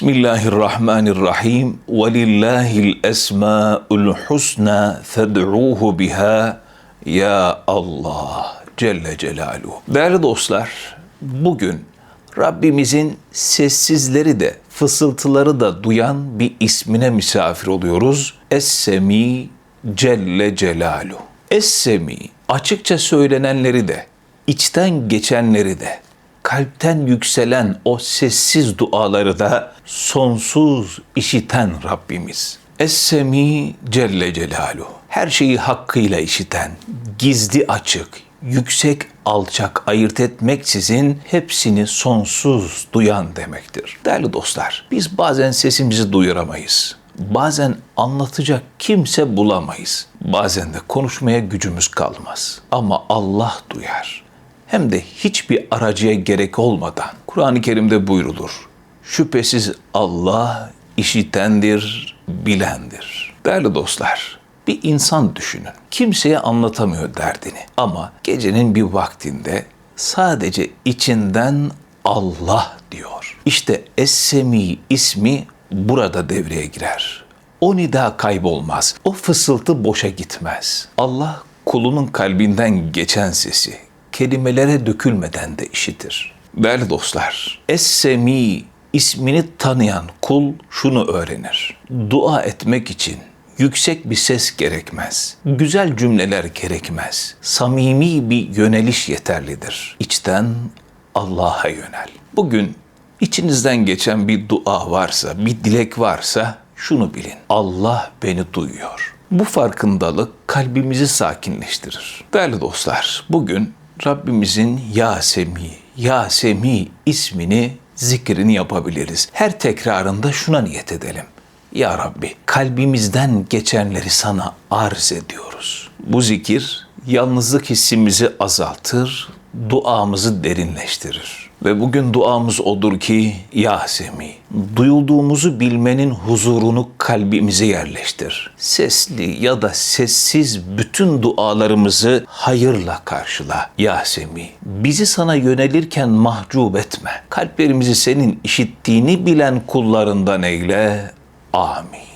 Bismillahirrahmanirrahim. Velillahil esmaul husna fed'uhu biha ya Allah Celle Celaluhu. Değerli dostlar, bugün Rabbimizin sessizleri de fısıltıları da duyan bir ismine misafir oluyoruz. Es-Semi Celle Celaluhu. Es-Semi açıkça söylenenleri de, içten geçenleri de, kalpten yükselen o sessiz duaları da sonsuz işiten Rabbimiz. Es-Semi Celle Celaluhu. Her şeyi hakkıyla işiten, gizli açık, yüksek alçak ayırt etmeksizin hepsini sonsuz duyan demektir. Değerli dostlar, biz bazen sesimizi duyuramayız. Bazen anlatacak kimse bulamayız. Bazen de konuşmaya gücümüz kalmaz. Ama Allah duyar. Hem de hiçbir aracıya gerek olmadan. Kur'an-ı Kerim'de buyrulur. Şüphesiz Allah işitendir, bilendir. Değerli dostlar, bir insan düşünün. Kimseye anlatamıyor derdini ama gecenin bir vaktinde sadece içinden Allah diyor. İşte Es-Semi ismi burada devreye girer. O nida kaybolmaz. O fısıltı boşa gitmez. Allah kulunun kalbinden geçen sesi kelimelere dökülmeden de işitir. Değerli dostlar, Es-Semi ismini tanıyan kul şunu öğrenir. Dua etmek için yüksek bir ses gerekmez. Güzel cümleler gerekmez. Samimi bir yöneliş yeterlidir. İçten Allah'a yönel. Bugün içinizden geçen bir dua varsa, bir dilek varsa şunu bilin. Allah beni duyuyor. Bu farkındalık kalbimizi sakinleştirir. Değerli dostlar, bugün Rabbimizin Ya Semi, Ya Semi ismini zikrini yapabiliriz. Her tekrarında şuna niyet edelim. Ya Rabbi kalbimizden geçenleri sana arz ediyoruz. Bu zikir yalnızlık hissimizi azaltır, duamızı derinleştirir. Ve bugün duamız odur ki Ya Semi, duyulduğumuzu bilmenin huzurunu kalbimize yerleştir. Sesli ya da sessiz bütün dualarımızı hayırla karşıla Ya Semi. Bizi sana yönelirken mahcup etme. Kalplerimizi senin işittiğini bilen kullarından eyle. Amin.